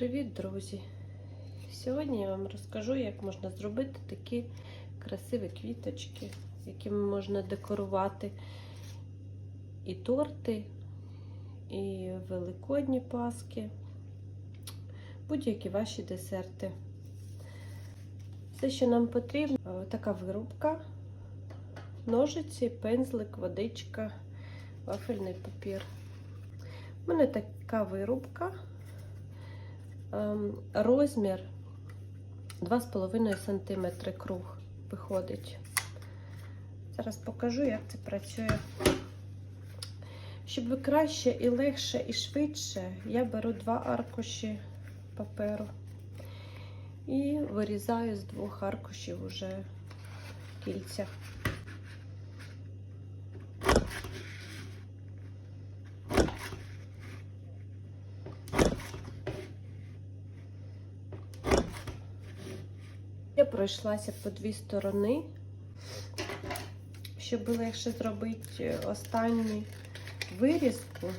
Привіт, друзі! Сьогодні я вам розкажу, як можна зробити такі красиві квіточки, якими можна декорувати і торти, і великодні паски, будь-які ваші десерти. Все, що нам потрібно, е, така вирубка, ножиці, пензлик, водичка, вафельний папір. У мене така вирубка. Ем, Розмір 2,5 см круг виходить. Зараз покажу, як це працює. Щоб ви краще і легше, і швидше, я беру два аркуші паперу і вирізаю з двох аркушів уже кільця. Пройшлася по дві сторони, щоб легше зробити останню вирізку.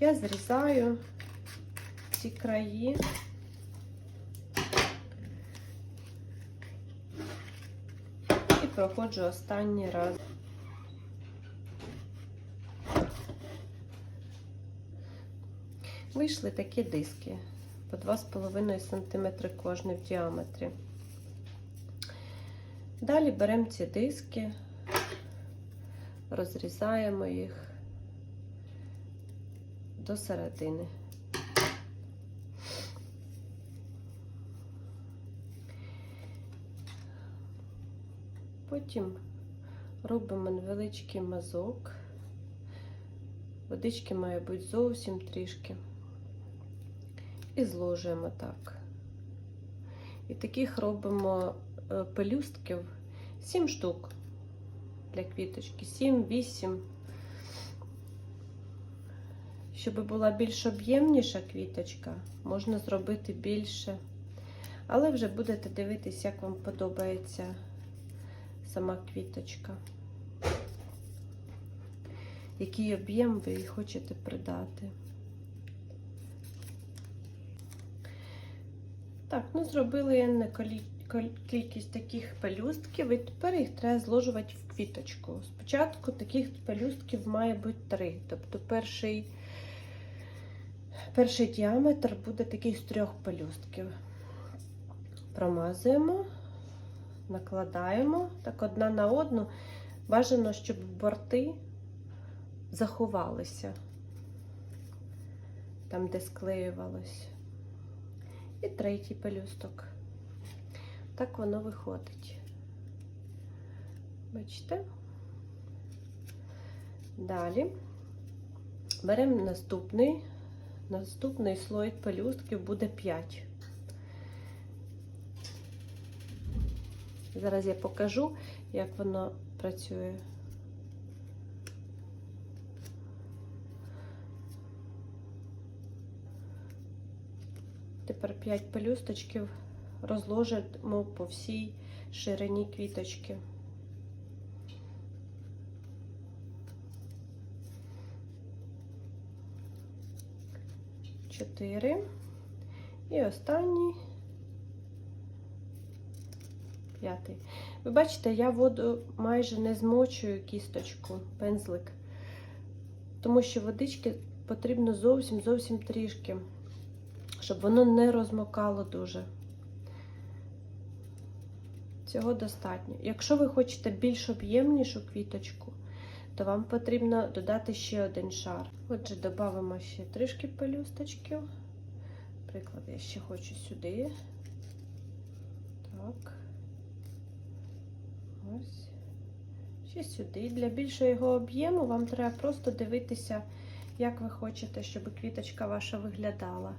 Я зрізаю ці краї. І проходжу останній раз. Вийшли такі диски по 2,5 см кожний в діаметрі. Далі беремо ці диски, розрізаємо їх до середини. Потім робимо невеличкий мазок. Водички має бути зовсім трішки. І зложуємо так. І таких робимо пелюстків 7 штук для квіточки, 7-8. Щоб була більш об'ємніша квіточка, можна зробити більше. Але вже будете дивитись, як вам подобається сама квіточка. Який об'єм ви хочете придати. Так, ну зробили я на колі кількість таких пелюстків, і тепер їх треба зложувати в квіточку. Спочатку таких пелюстків має бути три. Тобто перший перший діаметр буде такий з трьох пелюстків. Промазуємо, накладаємо так одна на одну. Бажано, щоб борти заховалися там, де склеювалось. І третій пелюсток. Так воно виходить. Бачите? Далі беремо наступний, наступний слой пелюстків буде 5. Зараз я покажу, як воно працює. Тепер 5 пелюсточків розложимо по всій ширині квіточки. Чотири. І останній п'ятий. Ви бачите, я воду майже не змочую кісточку, пензлик, тому що водички потрібно зовсім зовсім трішки, щоб воно не розмокало дуже. Цього достатньо. Якщо ви хочете більш об'ємнішу квіточку, то вам потрібно додати ще один шар. Отже, додамо ще трішки пелюсточків. Наприклад, я ще хочу сюди. Так. Ось. Ще сюди. Для більшого його об'єму вам треба просто дивитися, як ви хочете, щоб квіточка ваша виглядала.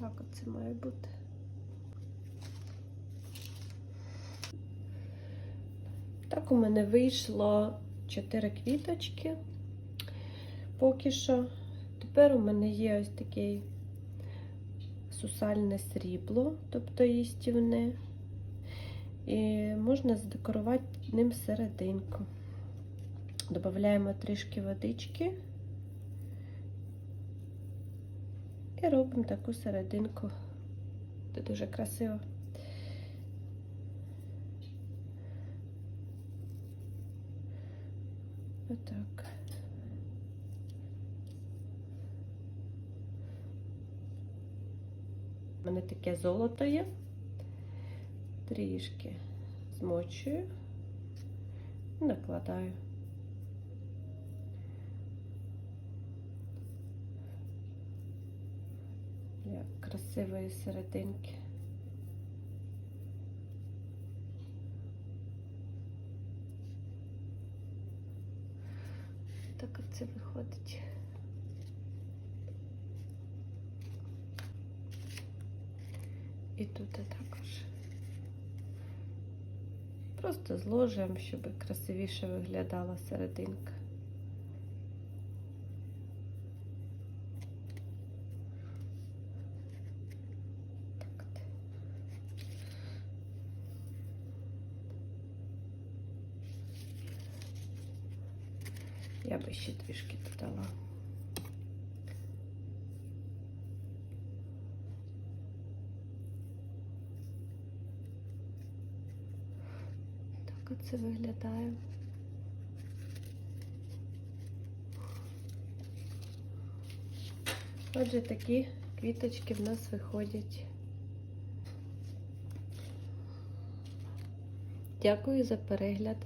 Так, оце має бути. Так, у мене вийшло 4 квіточки поки що. Тепер у мене є ось таке сусальне срібло, тобто їстівне. І можна задекорувати ним серединку. Додаємо трішки водички І робимо таку серединку. Це дуже красиво. Отак. У мене таке золото є. Трішки змочую і накладаю. Для красивої серединки. Так оце виходить. І тут також. Просто зложимо, щоб красивіше виглядала серединка. Я би ще трішки додала. Так оце виглядає. Отже, такі квіточки в нас виходять. Дякую за перегляд.